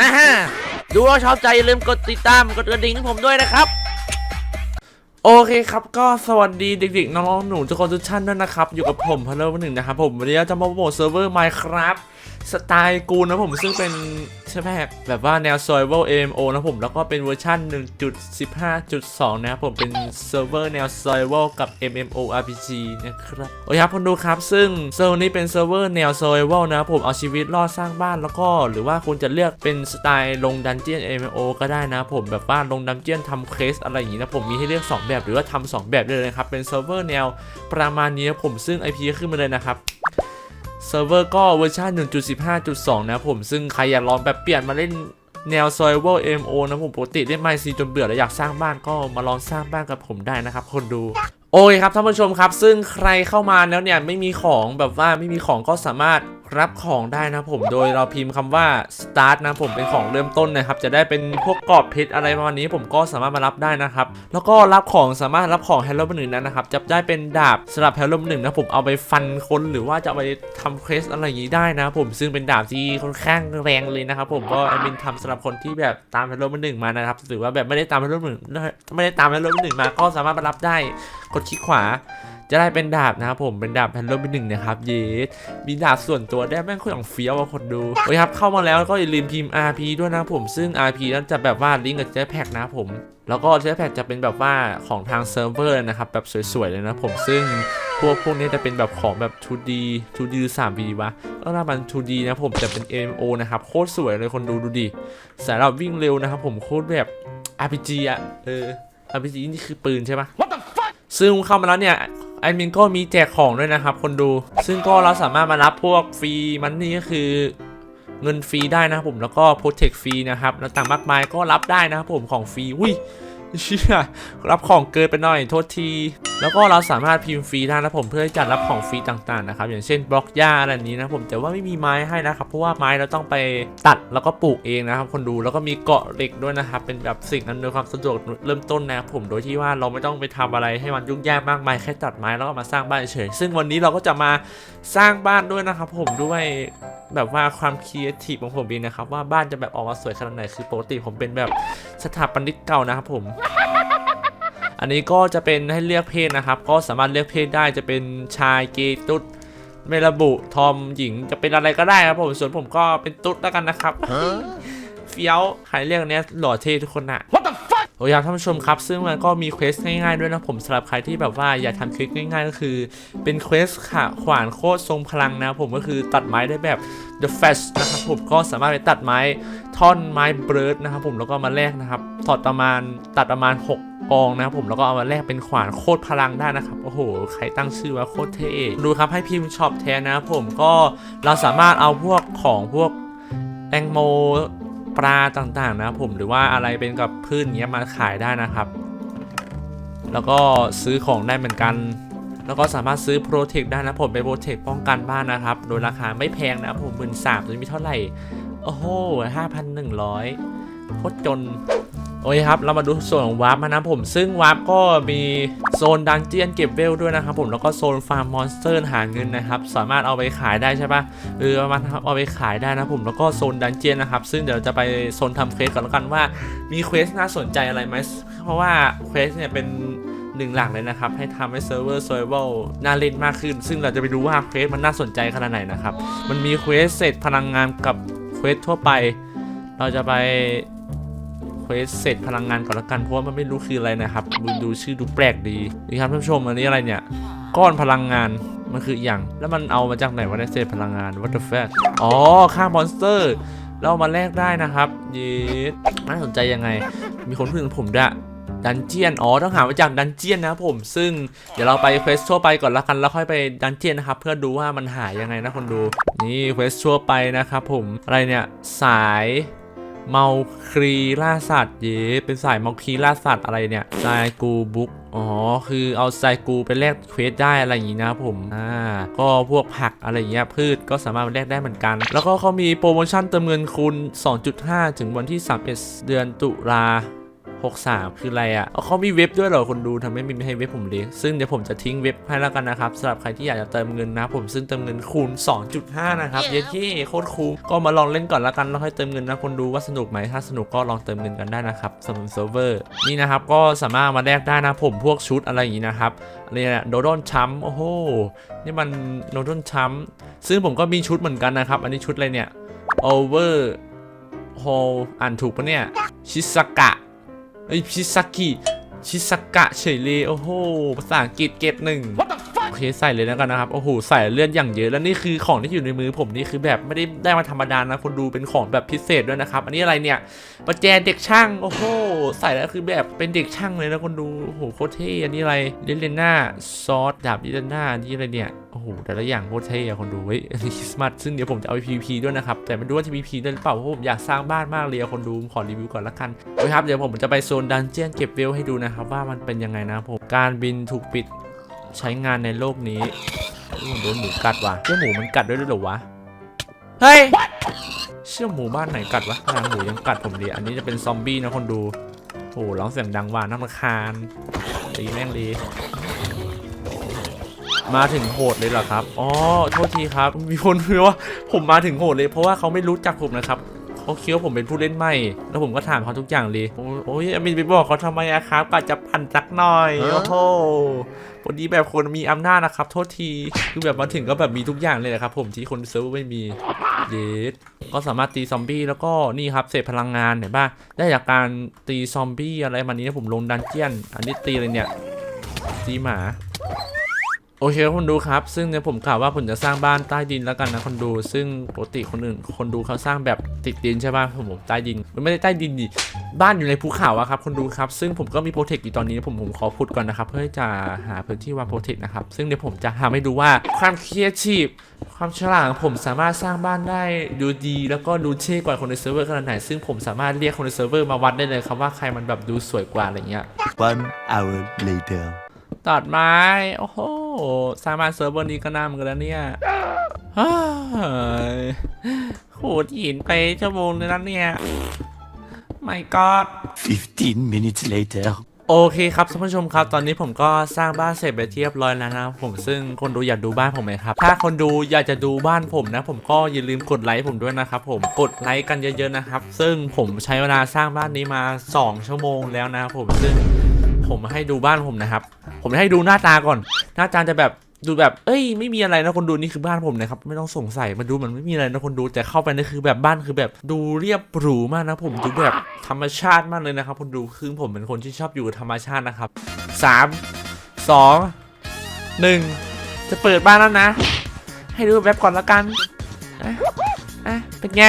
ฮ่าฮ่าดูว่าชอบใจอย่าลืมกดติดตามกดกระดิ่งให้ผมด้วยนะครับ โอเคครับก็สวัสดีเด็กๆน้องๆหนูทุกคนทุกท่านด้วยนะครับ อยู่กับผมพัลเลอร์หนึ่งนะครับผมวันนี้จะมาโปรโมทเซิร์ฟเวอร์ Minecraft สไตล์กูนะผมซึ่งเป็นใช่ไหมแบบว่าแนว Survival MMO นะผมแล้วก็เป็นเวอร์ชัน1.15.2 นะครับผมเป็นเซิร์ฟเวอร์แนว Survival กับ MMORPG นะครับโอเคครับคนดูครับ ซึ่งเซิร์ฟนี้เป็นเซิร์ฟเวอร์แนว Survival นะครับผมเอาชีวิตรอดสร้างบ้านแล้วก็ หรือว่าคุณจะเลือกเป็นสไตล์ลงดันเจียน MMO ก็ได้นะผมแบบว่าลงดันเจียนทำเคสอะไรอย่างนี้นะผมมีให้เลือก 2 แบบหรือว่าทำสองแบบได้เลยนะครับเป็นเซิร์ฟเวอร์แนวประมาณนี้นะผมซึ่ง IP ขึ้นมาเลยนะครับ เซิร์ฟเวอร์ก็เวอร์ชัน1.15.2 นะผม ซึ่งใครอยากลองแบบเปลี่ยนมาเล่นแนว Survival MO นะผมปกติเล่นไมซีจนเบื่อแล้วอยากสร้างบ้านก็มาลองสร้างบ้านกับผมได้นะครับคนดูโอเคครับท่านผู้ชมครับ ซึ่งใครเข้ามาแล้วเนี่ยไม่มีของแบบว่าไม่มีของก็สามารถ รับของได้นะผมโดยเราพิมพ์คำว่า start นะผมเป็นของเริ่มต้นนะครับ จะได้เป็นพวกกรอบเพชรอะไรประมาณนี้ ผมก็สามารถมารับได้นะครับ แล้วก็รับของสามารถรับของ Hello หนึ่งนั้นนะครับจะได้เป็นดาบสำหรับ Hello หนึ่งนะผมเอาไปฟันคนหรือว่าจะไปทำเควสอะไรอย่างนี้ได้นะผมซึ่งเป็นดาบที่ค่อนข้างแรงเลยนะครับผมก็แอดมินทำสำหรับคนที่แบบตาม Hello หนึ่งมานะครับหรือว่าแบบไม่ได้ตาม Hello หนึ่งไม่ได้ตาม Hello หนึ่งมาก็สามารถมารับได้กดคลิกขวา จะได้เป็นดาบนะครับผมเป็นดาบแพนโลเป็นหนึ่งนะครับเยสมีดาบส่วนตัวได้แม่งโคตรอย่างเฟี้ยวอะคนดูโอเคครับเข้ามาแล้วก็อย่าลืมพิมพ์ RP ด้วยนะผมซึ่ง RP นั้นจะแบบว่าลิงก์กับเจ๊แพ็กนะผม แล้วก็เจ๊แพ็กจะเป็นแบบว่าของทางเซิร์ฟเวอร์นะครับแบบสวยๆเลยนะผมซึ่งพวกพวกนี้จะเป็นแบบของแบบ 2D 2D หรือ 3D วะก็น่ามัน 2D นะผมแต่เป็น MMO นะครับโคตรสวยเลยคนดูดูดิสายเราวิ่งเร็วนะครับผมโคตรแบบ RPG อะเออ RPG นี่คือปืนใช่ปะซึ่งเข้ามาแล้วเนี่ยแอดมินก็มีแจกของด้วยนะครับ คนดู ซึ่งก็เราสามารถมารับพวกฟรีมันนี่ก็คือเงินฟรีได้นะครับผมแล้วก็โปรเทคฟรีนะครับแล้วต่างมากมายก็รับได้นะครับผมของฟรีอุ้ย เชี่ยรับของเกินไปหน่อยโทษที แล้วก็เราสามารถพิมพ์ฟรีได้นะผมเพื่อที่จะรับของฟรีต่างๆนะครับอย่างเช่นบล็อกหญ้าอะไรนี้นะผมแต่ว่าไม่มีไม้ให้นะครับเพราะว่าไม้เราต้องไปตัดแล้วก็ปลูกเองนะครับคนดูแล้วก็มีเกาะเหล็กด้วยนะครับเป็นแบบสิ่งอำนวยความสะดวกเริ่มต้นนะครับผมโดยที่ว่าเราไม่ต้องไปทำอะไรให้มันยุ่งยากมากมายแค่ตัดไม้แล้วก็มาสร้างบ้านเฉยซึ่งวันนี้เราก็จะมาสร้างบ้านด้วยนะครับผมด้วย แบบว่าความคิดทีฟของผมเองนะครับว่าบ้านจะแบบออกมาสวยขนาดไหนคือปกติผมเป็นแบบสถาปนิกเก่านะครับผม อันนี้ก็จะเป็นให้เลือกเพศนะครับ ก็สามารถเลือกเพศได้จะเป็นชายเกย์ตุ๊ดไม่ระบุทอมหญิงจะเป็นอะไรก็ได้ครับผมส่วนผมก็เป็นตุ๊ดแล้วกันนะครับเฟี้ยวใครเรียกอันเนี้ยหล่อเท่ทุกคนอะ What the fuck โอ้ยครับท่านผู้ชมครับ ซึ่งมันก็มีเควสง่ายๆด้วยนะผมสำหรับใครที่แบบว่าอยากทำเควสง่ายๆ ก็คือ เป็นเควสขาขวานโคตรทรงพลังนะผมก็คือตัดไม้ได้แบบ The Flash นะครับผมก็สามารถไปตัดไม้ท่อนไม้เบิร์ดนะครับผมแล้วก็มาแลกนะครับถอดประมาณตัดประมาณ 6กองนะครับผมแล้วก็เอามาแลกเป็นขวานโคตรพลังได้นะครับ โอ้โห ใครตั้งชื่อว่าโคตรเท่ดูครับให้พิมพ์ช็อปแทนนะครับผมก็เราสามารถเอาพวกของพวกแตงโม ปลาต่างๆนะผมหรือว่าอะไรเป็นกับพืชเนี้ยมาขายได้นะครับ แล้วก็ซื้อของได้เหมือนกัน แล้วก็สามารถซื้อโปรเทคได้นะผมเป็นโปรเทคป้องกันบ้านนะครับ โดยราคาไม่แพงนะผมหมื่นสามจะมีเท่าไหร่ โอ้โหห้าพันหนึ่งร้อยโคตรจน โอเคครับ เรามาดูส่วนของวาร์ปมานะผม ซึ่งวาร์ปก็มีโซนดันเจียนเก็บเวลด้วยนะครับผมแล้วก็โซนฟาร์มมอนสเตอร์หาเงินนะครับ สามารถเอาไปขายได้ใช่ปะเออเอามาเอาไปขายได้นะผมแล้วก็โซนดันเจียนนะครับ ซึ่งเดี๋ยวจะไปโซนทำเควสก่อนแล้วกันว่ามีเควสน่าสนใจอะไรไหมเพราะว่าเควสเนี่ยเป็นหนึ่งหลักเลยนะครับ ให้ทำให้เซิร์ฟเวอร์โซเวลน่าเล่นมากขึ้น ซึ่งเราจะไปดูว่าเควสมันน่าสนใจขนาดไหนนะครับมันมีเควสเสร็จพลังงานกับเควสทั่วไป เราจะไป เควสเสร็จพลังงานก่อนละกันเพราะว่ามันไม่รู้คืออะไรนะครับดูดูชื่อดูแปลกดีนี่ครับท่านผู้ชมอันนี้อะไรเนี่ยก้อนพลังงานมันคืออย่างแล้วมันเอามาจากไหนวะในเศษพลังงาน what the fuck อ๋อค่ามอนสเตอร์แล้วเอามาแลกได้นะครับย็ดน่าสนใจยังไง มีคนพูดถึงผมด้วยดันเจียน อ๋อ ต้องหามาจากดันเจียนนะผม ซึ่งเดี๋ยวเราไปเควสทั่วไปก่อนละกัน แล้วค่อยไปดันเจียนนะครับ เพื่อดูว่ามันหายังไงนะคนดู นี่เควสทั่วไปนะครับผม อะไรเนี่ย สาย เมาครีล่าสัตว์เย้เป็นสายเมาครีล่าสัตว์อะไรเนี่ยไซกูบุ๊กอ๋อ คือเอาไซกูไปแลกเควสได้อะไรอย่างนี้นะผม อ่า ก็พวกผักอะไรอย่างเงี้ยพืชก็สามารถแลกได้เหมือนกัน แล้วก็เขามีโปรโมชั่นเติมเงินคูณ2.5 ถึงวันที่ 31 เดือนตุลา 63 คืออะไรอะ่ะเอาเขามีเว็บด้วยเหรอคนดูทำไมไม่ให้เว็บผมเลยซึ่งเดี๋ยวผมจะทิ้งเว็บให้แล้วกันนะครับสำหรับใครที่อยากจะเติมเงินนะผมซึ่งเติมเงินคูณ 2.5 นะครับเย้เย้โคตรคูลก็มาลองเล่นก่อนแล้วกันแล้วค่อยเติมเงินนะคนดูว่าสนุกไหมถ้าสนุกก็ลองเติมเงินกันได้นะครับสำหรับเซิร์ฟเวอร์นี่นะครับก็สามารถเอามาแลกได้นะผมพวกชุดอะไรอย่างนี้นะครับเนี่ยโดดอนชัมโอ้โหนี่มันโดดอนชัมซึ่งผมก็มีชุดเหมือนกันนะครับ อันนี้ชุดอะไรเนี่ย over h o อ่านถูกปะเนี่ย ชิสกะ ไอชิสกิชิซากะเฉยเลยโอ้โหภาษาอังกฤษเกรดหนึ่ง เคใส่เลยแล้วกันนะครับ โอ้โห ใส่เลือดอย่างเยอะ แล้วนี่คือของที่อยู่ในมือผมนี่คือแบบไม่ได้ได้มาธรรมดานะคนดูเป็นของแบบพิเศษด้วยนะครับ อันนี้อะไรเนี่ย ประแจเด็กช่าง โอ้โห ใส่แล้วคือแบบเป็นเด็กช่างเลยนะคนดู โอ้โห โคตรเท่ อันนี้อะไรลิเลน่าซอสดาบลิเลน่าอันนี่อะไรเนี่ยโอ้โห แต่ละอย่างโคตรเท่อะคนดูเฮ้ยคริสต์มาสซึ่งเดี๋ยวผมจะเอาไป PVP ด้วยนะครับ แต่ไม่รู้ว่าจะ PVP ได้หรือเปล่า เพราะผมอยากสร้างบ้านมากเลยอะคนดู ขอรีวิวก่อนละกันโอเคครับ เดี๋ยวผมจะไปโซนดันเจียนเก็บเวลให้ดูนะครับว่ามันเป็นยังไงนะผม การบินถูกปิด ใช้งานในโลกนี้โดนหมูกัดว่ะเชื่อหมูมันกัดด้วยด้วยเหรอวะ เฮ้ย เชื่อหมูบ้านไหนกัดวะนางหมูยังกัดผมดีอันนี้จะเป็นซอมบี้นะคนดู โอ้โหร้องเสียงดังว่าน้ำรำคาญตีแม่งดีมาถึงโหดเลยเหรอครับ อ๋อ โทษทีครับ มีคนพูดว่าผมมาถึงโหดเลยเพราะว่าเขาไม่รู้จักผมนะครับ เขาคิดว่าผมเป็นผู้เล่นใหม่ แล้วผมก็ถามเขาทุกอย่างเลย โอ้โอ้ยมินไปบอกเขาทำไมอะครับก็จะปั่นจักหน่อย โอ้โหพอดีแบบคนมีอำนาจนะครับ โทษที คือแบบมาถึงก็แบบมีทุกอย่างเลยนะครับ ผมที่คนเซิร์ฟเวอร์ไม่มี เยสก็สามารถตีซอมบี้แล้วก็นี่ครับเศษพลังงานเห็นป่ะ ได้จากการตีซอมบี้อะไรมานี้นะผมลงดันเจียน อันนี้ตีอะไรเนี่ยตีหมา โอเคครับคนดูครับ ซึ่งเนี่ยผมกล่าวว่าผมจะสร้างบ้านใต้ดินแล้วกันนะคนดู ซึ่งปกติคนอื่นคนดูเขาสร้างแบบติดดินใช่ป่ะผมผมใต้ดินมันไม่ได้ใต้ดินดิบ้านอยู่ในภูเขาอะครับคนดูครับ ซึ่งผมก็มีโปรเทคอยู่ตอนนี้ผมผมขอพูดก่อนนะครับ เพื่อจะหาพื้นที่วางโปรเทคนะครับ ซึ่งเดี๋ยวผมจะทำให้ดูว่าความครีเอทีฟความฉลาดของผมสามารถสร้างบ้านได้ดูดี แล้วก็ดูเท่กว่าคนในเซิร์ฟเวอร์ขนาดไหน ซึ่งผมสามารถเรียกคนในเซิร์ฟเวอร์มาวัดได้เลยครับว่าใครมันแบบดูสวยกว่าอะไรเงี้ย One hour later. ตัดไม้โอ้โห สร้างบ้านเซิร์ฟเวอร์นี้ก็น่าเหมือนกันแล้วเนี่ยเฮ้ยขูดหินไปชั่วโมงนึงแล้วเนี่ยไม่กอด15 minutes later. โอเคครับท่านผู้ชมครับ ตอนนี้ผมก็สร้างบ้านเสร็จไปเรียบร้อยแล้วนะครับผมซึ่งคนดูอยากดูบ้านผมไหมครับ ถ้าคนดูอยากจะดูบ้านผมนะ ผมก็อย่าลืมกดไลค์ผมด้วยนะครับผมกดไลค์กันเยอะๆนะครับ ซึ่งผมใช้เวลาสร้างบ้านนี้มา 2 ชั่วโมงแล้วนะครับผมซึ่ง ผมให้ดูบ้านผมนะครับ ผมให้ดูหน้าตาก่อน หน้าตาจะแบบดูแบบ เอ้ย ไม่มีอะไรนะคนดูนี่คือบ้านผมนะครับ ไม่ต้องสงสัยมันดูเหมือนไม่มีอะไรนะคนดู แต่เข้าไปนี่คือแบบบ้านคือแบบดูเรียบหรูมากนะผมดูแบบธรรมชาติมากเลยนะครับคนดูคือผมเป็นคนที่ชอบอยู่กับธรรมชาตินะครับสามสองหนึ่งจะเปิดบ้านแล้วนะ ให้ดูแบบก่อนละกันอะอะเป็นไง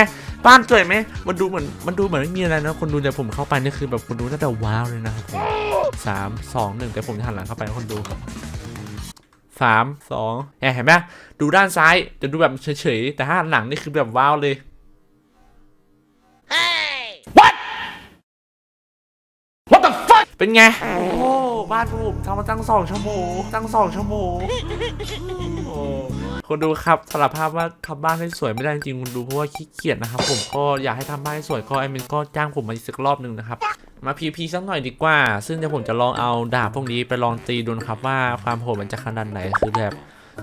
บ้านสวยไหมมันดูเหมือนมันดูเหมือนไม่มีอะไรนะคนดูแต่ผมเข้าไปนี่คือแบบคนดูน่าจะว้าวเลยนะครับผมสามสองหนึ่งแต่ผมจะหันหลังเข้าไปให้คนดูสามสองเนี่ยเห็นไหมดูด้านซ้ายจะดูแบบเฉยๆแต่ถ้าหันหลังนี่คือแบบว้าวเลย What the fuck เป็นไงโอ้บ้านผมทำมาตั้งสองชั่วโมงตั้งสองชั่วโมงโอ้ คนดูครับสารภาพว่าทำบ้านให้สวยไม่ได้จริงๆคุณดูเพราะว่าขี้เกียจนะครับ ผมก็อยากให้ทำบ้านให้สวยก็ไอมินก็จ้างผมมาอีกสักรอบหนึ่งนะครับมาพีพีสักหน่อยดีกว่า ซึ่งเดี๋ยวผมจะลองเอาดาบพวกนี้ไปลองตีดูนะครับว่าความโหดมันจะขนาดไหนคือแบบ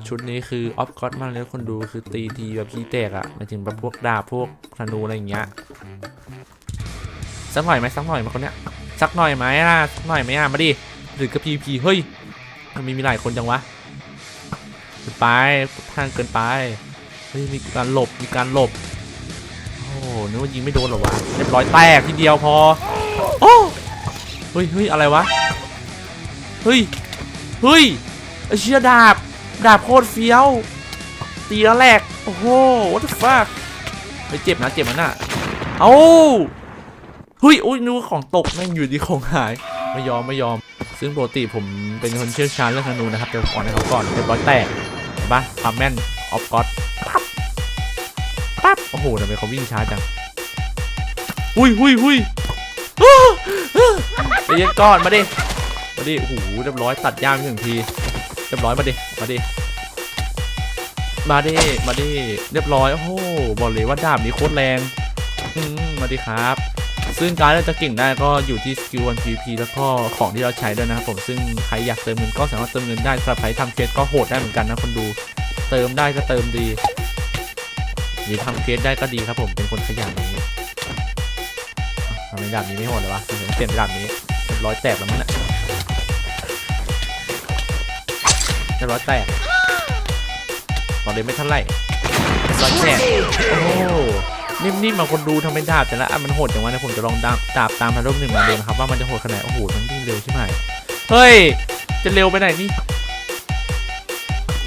ชุดนี้คือออฟก็อตมากเลยคนดูคือตีทีแบบขี้แตกอะหมายถึงแบบพวกดาบพวกธนูอะไรอย่างเงี้ยสักหน่อยไหมสักหน่อยไหมาคนเนี้ยสักหน่อยไหมล่ะสักหน่อยไหมอะมาดิหรือกับพีพีเฮ้ยมันมีมีหลายคนจังวะ เกินไปทางเกินไป เฮ้ย มีการหลบ มีการหลบ โอ้นึกว่ายิงไม่โดนหรอวะ เรียบร้อยแตกทีเดียวพอ โอ้เฮ้ยเฮ้ยอะไรวะ เฮ้ย เฮ้ยไอเชี่ยดาบ ดาบโคตรเฟี้ยว ตีแล้วแหลก โอ้โห what the fuck เฮ้ยเจ็บนะ เจ็บนะน่ะเอ้าเฮ้ยอุ้ยนึกว่าของตกแม่งอยู่ดีของหาย ไม่ยอมไม่ยอม ซึ่งปกติผมเป็นคนเชี่ยวชาญเรื่องธนูนะครับเดี๋ยวก่อนให้เขาก่อนเรียบร้อยแตก ปะความแม่นออฟก็อดปั๊บปั๊บโอ้โหทำไมเขาวิ่งช้าจังหุยหุยหุยอ้าวอ้าวใจเย็นก่อนมาดิมาดิโอ้โหเรียบร้อยตัดย่างหนึ่งทีเรียบร้อยมาดิมาดิมาดิมาดิเรียบร้อยโอ้โหบอกเลยว่าดาบนี้โคตรแรงอืมมาดิครับ ซึ่งการที่เราจะเก่งได้ก็อยู่ที่สกิลวัน PVP แล้วก็ของที่เราใช้ด้วยนะครับผมซึ่งใครอยากเติมเงินก็สามารถเติมเงินได้สำหรับใครทำเคสก็โหดได้เหมือนกันนะคนดู เติมได้ก็เติมดีหรือทำเคสได้ก็ดีครับผมเป็นคนขยันอย่างนี้ทำไมดาบนี้ไม่โหดเลยวะผมเปลี่ยนดาบนี้เรียบร้อยแตกแล้วมั้งเนี่ยเรียบร้อยแตกตอนนี้ไม่เท่าไหร่ร้อยแตกโอ้ นิ่มๆมาคนดูทำไมดาบแต่ละอันมันโหดอย่างวะเนี่ยผมจะลองดาบดาบตามพาร่มหนึ่งมาดูนะครับว่ามันจะโหดขนาดโอ้โหมันวิ่งเร็วใช่ไหมเฮ้ย จะเร็วไปไหนนี่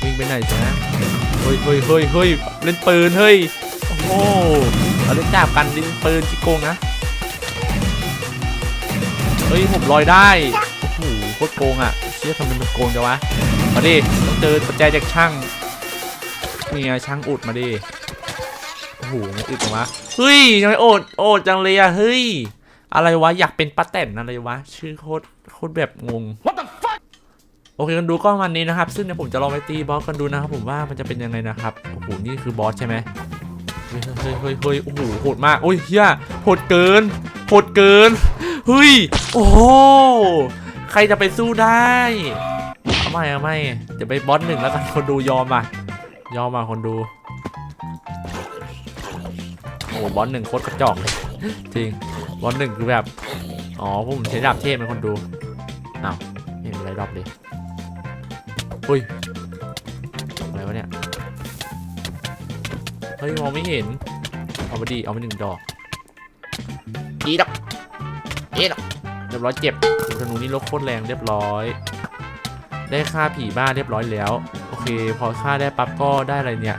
วิ่งไปไหนจ๊ะเฮ้ยเฮ้ยเฮ้ยเฮ้ยเล่นปืนเฮ้ยโอ้โหเราเล่นดาบกันเล่นปืนจิโกงนะเฮ้ยผมลอยได้โอ้โหโคตรโกงอะเชี่ยทำไมมันโกงจังวะมาดิต้องเจอปัจจัยจากช่างนี่ไงช่างอุดมาดิ อ้โหไม่อึดจังวะเฮ้ยทำไมโอดโอดจังเลยอะเฮ้ย อะไรวะ อยากเป็นป้าแตนอะไรวะ ชื่อโคตรโคตรแบบงงโอเคกันดูก็ประมันนี้นะครับ ซึ่งเดี๋ยวผมจะลองไปตีบอสกันดูนะครับผมว่ามันจะเป็นยังไงนะครับโอ้โหนี่คือบอสใช่ไหมเฮ้ยเฮ้ยเฮ้ยเฮ้ยโอ้โหโหดมากโอ้ยเฮียโหดเกินโหดเกินเฮ้ยโอ้โหใครจะไปสู้ได้เอาไม่เอาไม่เดี๋ยวไปบอสหนึ่งแล้วกันคนดูยอมอะยอมอะคนดูโอ้โหบอสหนึ่งโคตรกระจอกเลยจริงบอสหนึ่งคือแบบอ๋อพวกผมใช้ดาบเทพเป็นคนดูอ้าวไม่เห็นอะไรรอบเลยอุ้ยอะไรวะเนี่ยเฮ้ยมองไม่เห็นเอาไปดีเอาไปหนึ่งดอกอีดอกอีดอกเรียบร้อยเจ็บธนูนี่ลกโคตรแรงเรียบร้อยได้ฆ่าผีบ้าเรียบร้อยแล้ว โอเค พอฆ่าได้ปั๊บก็ได้อะไรเนี่ย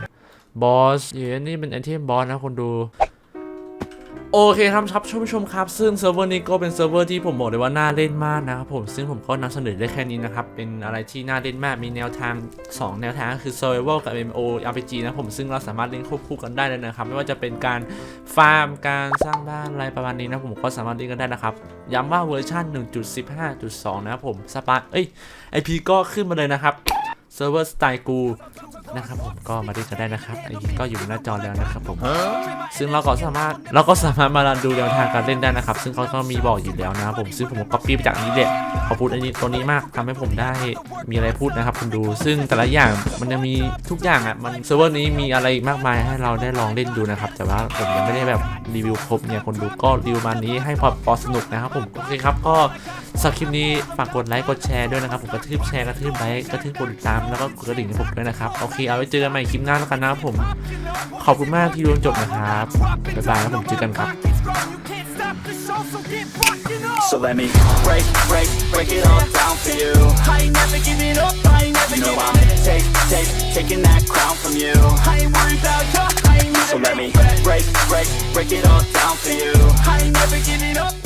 บอสเย้นี่เป็นไอเทมบอสนะคนดู โอเคครับครับท่านผู้ชมครับ ซึ่งเซิร์ฟเวอร์นี้ก็เป็นเซิร์ฟเวอร์ที่ผมบอกเลยว่าน่าเล่นมากนะครับผมซึ่งผมก็นำเสนอได้แค่นี้นะครับ เป็นอะไรที่น่าเล่นมากมีแนวทาง 2 แนวทางคือ Survival กับ MMO RPG นะผมซึ่งเราสามารถเล่นควบคู่กันได้เลยนะครับ ไม่ว่าจะเป็นการฟาร์มการสร้างบ้านอะไรประมาณนี้นะผมก็สามารถเล่นกันได้นะครับ ย้ำว่าเวอร์ชัน1.15.2 นะครับผมสปาร์เอ้ย IP ก็ขึ้นมาเลยนะครับเซิร์ฟเวอร์สไตล์กู นะครับผมก็มาเล่นกันได้นะครับไอพีก็อยู่หน้าจอแล้วนะครับผมซึ่งเราก็สามารถเราก็สามารถมารันดูแนวทางการเล่นได้นะครับ ซึ่งเขาก็มีบอกอยู่แล้วนะครับผมซึ่งผมก็ก๊อปปี้มาจากนี้แหละเขาพูดอันนี้ตัวนี้มากทำให้ผมได้มีอะไรพูดนะครับคุณดู ซึ่งแต่ละอย่างมันจะมีทุกอย่างอะมันเซิร์ฟเวอร์นี้มีอะไรมากมายให้เราได้ลองเล่นดูนะครับแต่ว่าผมยังไม่ได้แบบรีวิวครบเนี่ยคนดูก็รีวิวมานี้ให้พอพอสนุกนะครับผมโอเคครับก็สำหรับคลิปนี้ฝากกดไลค์กดแชร์ด้วยนะครับผมกระทืบแชร์กระทืบไลค์กระทืบกดติดตามแล้วก็กดกระดิ่งให้ผมด้วยนะครับโอเคเอาไว้เจอกันใหม่คลิปหน้าแล้วกันนะครับผม ขอบคุณมากที่ดูจนจบนะครับ บ๊ายบายแล้วผมเจอกันครับ So let me break, break, break it all down for you. I ain't never giving up, I ain't never no, I'm take, take, taking that crown from you. I ain't worried about you, I ain't So let me break, break, break it all down for you.